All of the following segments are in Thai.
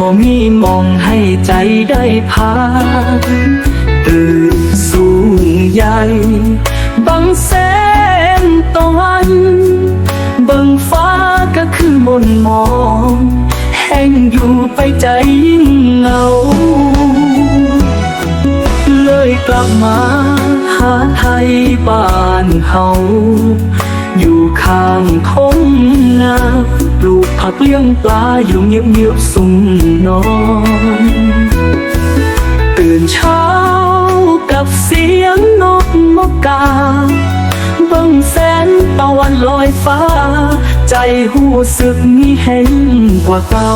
พอมีมองให้ใจได้พักตื่นสู่ใหญ่บังแสงตะวันบิ่งฟ้าก็คือมนมอง แห้งอยู่ไปใจยิ่งเหงา เลยกลับมาหาไทยบ้านเฮาอยู่ข้างทง ผักเลี้ยงปลาอยู่เงียบเงียบสุ่มนอน ตื่นเช้ากับเสียงนกมกกาเบิ่งแสงตะวันลอยฟ้า ใจหูสึกมีแห่งกว่าเก่า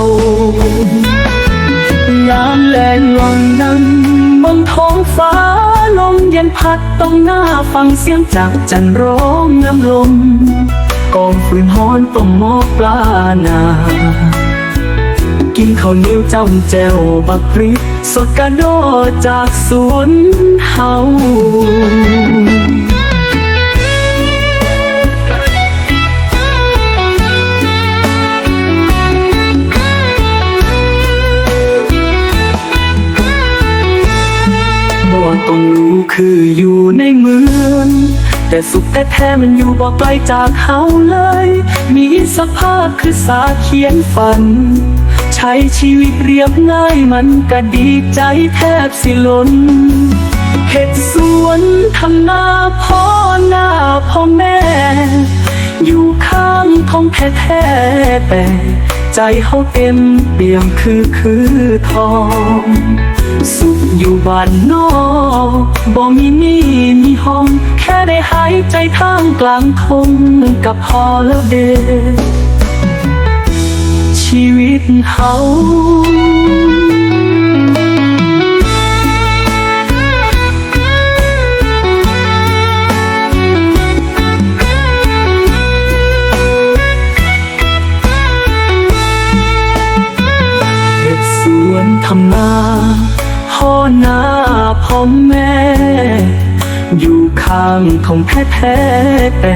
ยามแลงลองนั้นบนท้องฟ้าลมเย็นพัดตรงหน้าฟังเสียงจากจันร้องน้ำลม กองฟืนฮ้อนต้มหม้อปลานากินข้าวเหนียวจ้ำแจวบักพริก สดกระโดดจากสวนเฮาบ่ว่าตรงรู้คืออยู่ในเมือง แต่สุขแต่แท้มันอยู่บ่ไกลจากเฮาเลย มีสภาพคือสาเขียนฝัน ใช้ชีวิตเรียบง่ายมันก็ดีใจแทบสิล้นเห็ดสวนทำนาพ่อหน้าพ่อแม่ อยู่ข้างท้องแท้แต่ ใจเขาเต็มเปี่ยมคือคือทอง สุขอยู่บ้านนอกบ่มีหนี่มีห้อง แค่ได้หายใจท่ามกลางทงกับพอแล้วเดชีวิตเฮา หน้าพ่อแม่ อยู่ข้างของแท้แท้แต่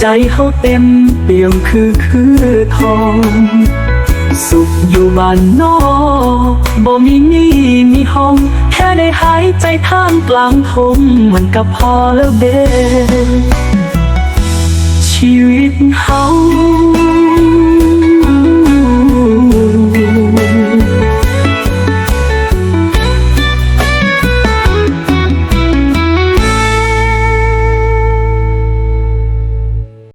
ใจเขาเต็มเปี่ยมคือคือทอง สุขอยู่บ้านนอกบ่มีนี่มีห้อง แค่ได้หายใจท่ามกลางทงมันก็พอแล้วเด้ชีวิตเฮา